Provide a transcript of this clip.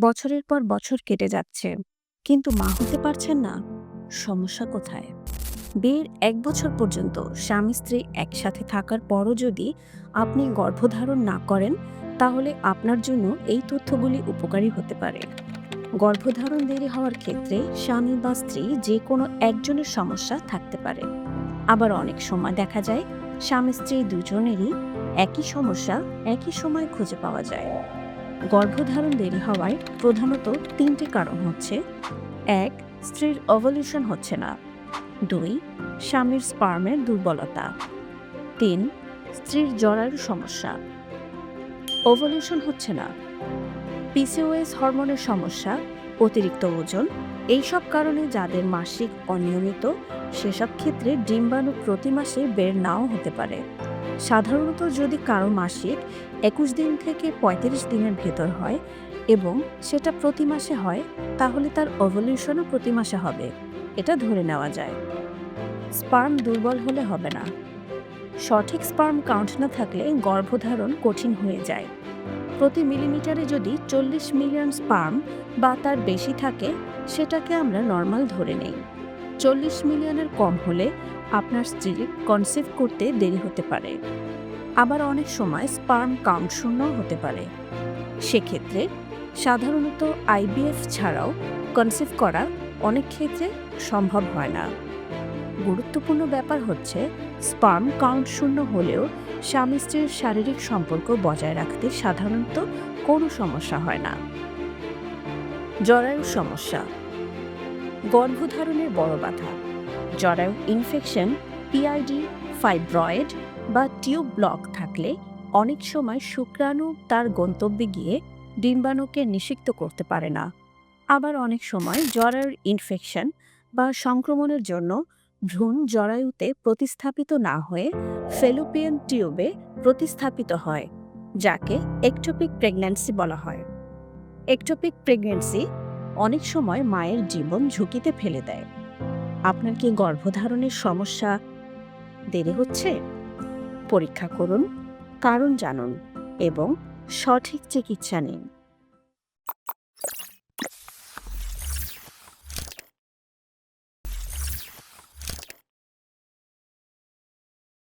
বছরের পর বছর কেটে যাচ্ছে। কিন্তু মা হতে পারছেন না। সমস্যা কোথায়? বিয়ের এক বছর পর্যন্ত স্বামী স্ত্রী একসাথে থাকার পরও যদি আপনি গর্ভধারণ না করেন, তাহলে আপনার জন্য এই তথ্যগুলি উপকারী হতে পারে। গর্ভধারণ দেরি হওয়ার ক্ষেত্রে স্বামী বা স্ত্রী যে কোনো একজনের সমস্যা থাকতে পারে। আবার অনেক সময় দেখা যায়, স্বামী স্ত্রী দুজনেরই একই সমস্যা একই সময় খুঁজে পাওয়া যায়। গর্ভধারণ দেরি হওয়ায় প্রধানত তিনটি কারণ হচ্ছে। এক, স্ত্রীর অভলিউশন হচ্ছে না। দুই, স্বামীর স্পার্মের দুর্বলতা। তিন, স্ত্রীর জরায়ু সমস্যা। ওভলিউশন হচ্ছে না। পিসিওএস হরমোনের সমস্যা, অতিরিক্ত ওজন, এইসব কারণে যাদের মাসিক অনিয়মিত, সেসব ক্ষেত্রে ডিম্বাণু প্রতি মাসে বের নাও হতে পারে। সাধারণত যদি কারও মাসিক একুশ দিন থেকে পঁয়ত্রিশ দিনের ভেতর হয় এবং সেটা প্রতি মাসে হয়, তাহলে তার ওভলিউশনও প্রতি মাসে হবে। এটা ধরে নেওয়া যায়। স্পার্ম দুর্বল হলে হবে না। সঠিক স্পার্ম কাউন্ট না থাকলে গর্ভধারণ কঠিন হয়ে যায়। প্রতি মিলিমিটারে যদি চল্লিশ মিলিয়ন স্পার্ম বা তার বেশি থাকে, সেটাকে আমরা নর্মাল ধরে নেই। চল্লিশ মিলিয়নের কম হলে আপনার স্ত্রী কনসিভ করতে দেরি হতে পারে। আবার অনেক সময় স্পার্ম কাউন্ট শূন্য হতে পারে। সেক্ষেত্রে সাধারণত আইবিএফ ছাড়াও কনসিভ করা অনেক ক্ষেত্রে সম্ভব হয় না। গুরুত্বপূর্ণ ব্যাপার হচ্ছে স্পার্ম কাউন্ট শূন্য হলেও স্বামী স্ত্রীর শারীরিক সম্পর্ক বজায় রাখতে সাধারণত কোনো সমস্যা হয় না। জরায়ু সমস্যা গর্ভধারণের বড় বাধা, জরায়ু ইনফেকশন পিআইডি ফাইব্রয়েড বা টিউব ব্লক থাকলে অনেক সময় শুক্রাণু তার গন্তব্যে গিয়ে ডিম্বাণুকে নিষিক্ত করতে পারে না। আবার অনেক সময় জরায়ুর ইনফেকশন বা সংক্রমণের জন্য ভ্রূণ জরায়ুতে প্রতিস্থাপিত না হয়ে ফেলোপিয়ান টিউবে প্রতিস্থাপিত হয়, যাকে একটোপিক প্রেগন্যান্সি বলা হয়। একটোপিক প্রেগন্যান্সি অনেক সময় মায়ের জীবন ঝুঁকিতে ফেলে দেয়। আপনার কি গর্ভধারণের সমস্যা দেরি হচ্ছে? পরীক্ষা করুন, কারণ জানুন এবং সঠিক চিকিৎসা নিন।